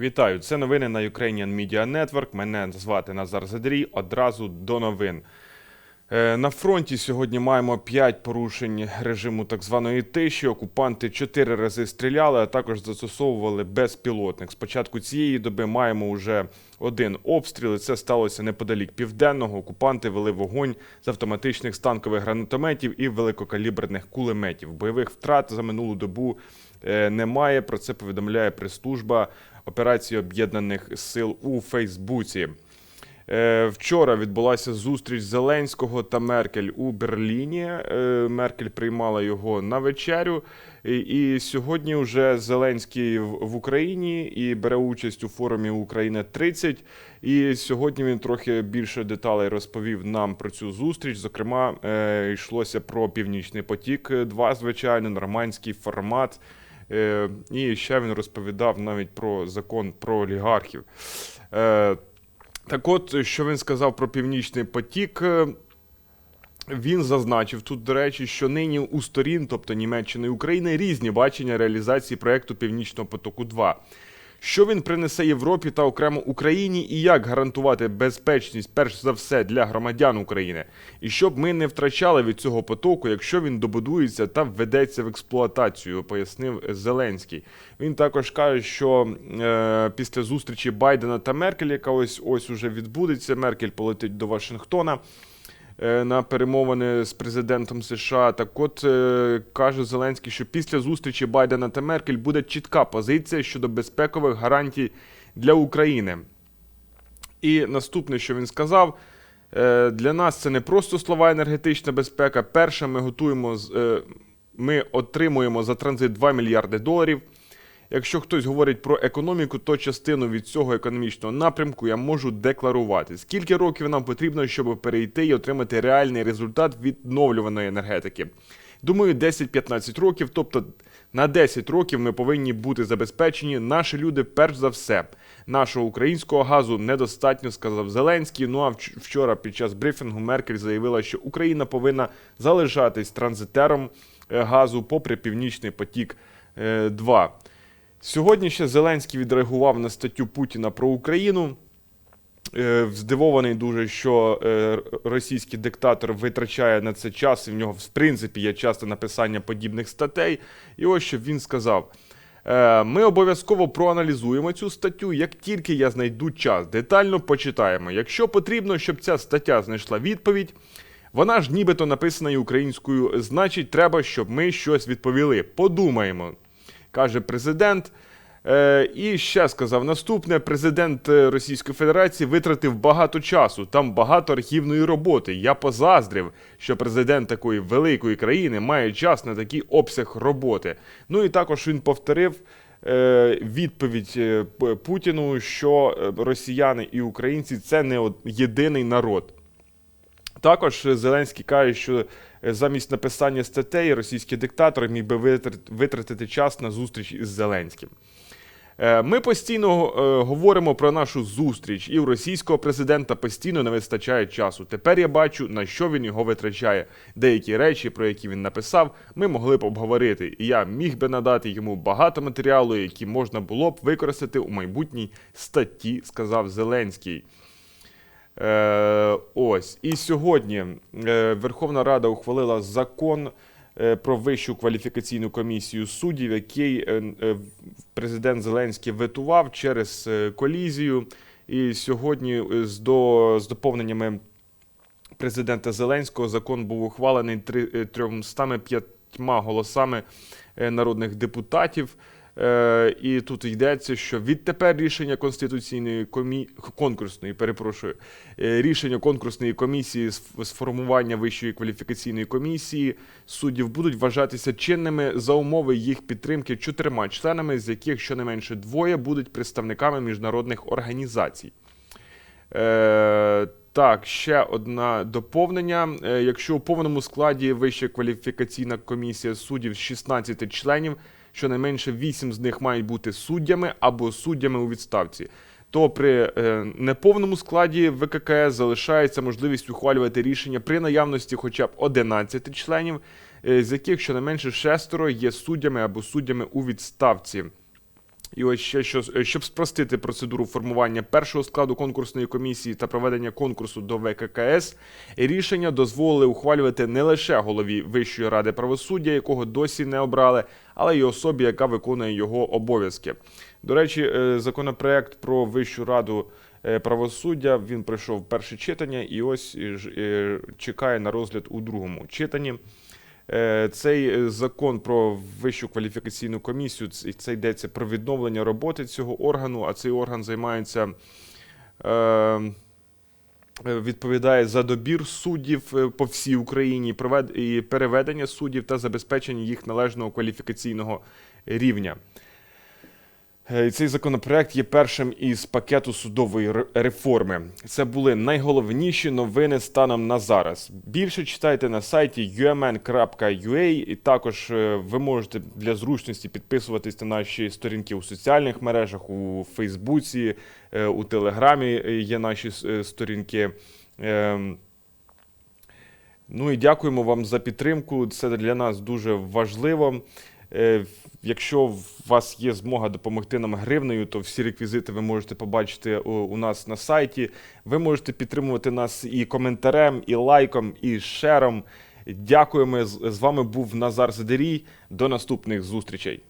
Вітаю! Це новини на Ukrainian Media Network. Мене звати Назар Задрій. Одразу до новин. Е, На фронті сьогодні маємо 5 порушень режиму так званої тиші. Окупанти 4 рази стріляли, а також застосовували безпілотник. З початку цієї доби маємо вже один обстріл. і Це сталося неподалік південного. Окупанти вели вогонь з автоматичних станкових гранатометів і великокаліберних кулеметів. Бойових втрат за минулу добу е, немає. Про це повідомляє прес-служба операції Об'єднаних Сил у Фейсбуці. Е, Вчора відбулася зустріч Зеленського та Меркель у Берліні. Е, Меркель приймала його на вечерю. І, сьогодні вже Зеленський в в Україні і бере участь у форумі Україна 30. І сьогодні він трохи більше деталей розповів нам про цю зустріч. Зокрема, е, йшлося про Північний потік, 2 звичайно, нормандський формат. Е, І ще він розповідав навіть про закон про олігархів. Е, Так от, що він сказав про Північний потік. е, Він зазначив тут, до речі, що нині у сторін, тобто Німеччини і України, різні бачення реалізації проекту Північного потоку 2 що він принесе Європі та окремо Україні, і як гарантувати безпечність, перш за все, для громадян України, і щоб ми не втрачали від цього потоку, якщо він добудується та введеться в експлуатацію, пояснив Зеленський. Він також каже, що е, після зустрічі Байдена та Меркель, яка ось ось уже відбудеться, Меркель полетить до Вашингтона на перемовини з президентом США. Так от е, каже Зеленський, що після зустрічі Байдена та Меркель буде чітка позиція щодо безпекових гарантій для України. І наступне, що він сказав. е, Для нас це не просто слова енергетична безпека. Перше, ми готуємо е, ми отримуємо за транзит 2 мільярди доларів. Якщо хтось говорить про економіку, то частину від цього економічного напрямку я можу декларувати. Скільки років нам потрібно, щоб перейти і отримати реальний результат відновлюваної енергетики? Думаю, 10-15 років, тобто на 10 років ми повинні бути забезпечені. Наші люди, перш за все, нашого українського газу недостатньо, сказав Зеленський. Ну а вчора під час брифінгу Меркель заявила, що Україна повинна залишатись транзитером е, газу попри північний потік 2 Сьогодні ще Зеленський відреагував на статтю Путіна про Україну. Е, Здивований дуже, що е, російський диктатор витрачає на це час, і в нього, в принципі, є часто написання подібних статей. І ось що він сказав. Е, Ми обов'язково проаналізуємо цю статтю, як тільки я знайду час. Детально почитаємо. Якщо потрібно, щоб ця стаття знайшла відповідь, вона ж нібито написана і українською, значить, треба, щоб ми щось відповіли. Подумаємо, каже президент. Е, і ще сказав наступне: президент е, Російської Федерації витратив багато часу, там багато архівної роботи. Я позаздрив, що президент такої великої країни має час на такий обсяг роботи. Ну і також він повторив е, відповідь Путіну, що росіяни і українці це не єдиний народ. Також Зеленський каже, що е, замість написання статей російський диктатор міг би витратити час на зустріч із Зеленським. Е, Ми постійно е, говоримо про нашу зустріч, і у російського президента постійно не вистачає часу. Тепер я бачу, на що він його витрачає. Деякі речі, про які він написав, ми могли б обговорити, і я міг би надати йому багато матеріалу, які можна було б використати у майбутній статті, сказав Зеленський. Ось. І сьогодні е, Верховна Рада ухвалила закон е, про вищу кваліфікаційну комісію суддів, який е, президент Зеленський ветував через колізію. І сьогодні з, до, з доповненнями президента Зеленського закон був ухвалений три- е, 305 голосами народних депутатів. Е, І тут йдеться, що відтепер рішення конституційної комі... конкурсної, перепрошую, е, рішення конкурсної комісії з формування вищої кваліфікаційної комісії суддів будуть вважатися чинними за умови їх підтримки чотирма членами, з яких щонайменше двоє будуть представниками міжнародних організацій. Е, так, ще одне доповнення. Е, якщо у повному складі Вища кваліфікаційна комісія суддів з 16 членів, щонайменше 8 з них мають бути суддями або суддями у відставці, то при е, неповному складі ВККС залишається можливість ухвалювати рішення при наявності хоча б 11 членів, е, з яких щонайменше шестеро є суддями або суддями у відставці. І ось ще що, щоб спростити процедуру формування першого складу конкурсної комісії та проведення конкурсу до ВККС, рішення дозволили ухвалювати не лише голові Вищої ради правосуддя, якого досі не обрали, але й особі, яка виконує його обов'язки. До речі, е, законопроект про Вищу раду е, правосуддя він пройшов перше читання і ось е, е, чекає на розгляд у другому читанні. Е, Цей е, закон про вищу кваліфікаційну комісію і це йдеться про відновлення роботи цього органу, а цей орган займається. Е, Відповідає за добір суддів по всій Україні, і переведення суддів та забезпечення їх належного кваліфікаційного рівня. Е, і Цей законопроект є першим із пакету судової реформи. Це були найголовніші новини станом на зараз. Більше читайте на сайті umn.ua і також е, ви можете для зручності підписуватись на наші сторінки у соціальних мережах, у Фейсбуці, е, у Телеграмі є наші сторінки. Ем, Ну і дякуємо вам за підтримку. Це для нас дуже важливо. Е, Якщо у вас є змога допомогти нам гривнею, то всі реквізити ви можете побачити у, нас на сайті. Ви можете підтримувати нас і коментарем, і лайком, і шером. Дякуємо. З вами був Назар Задерій. До наступних зустрічей.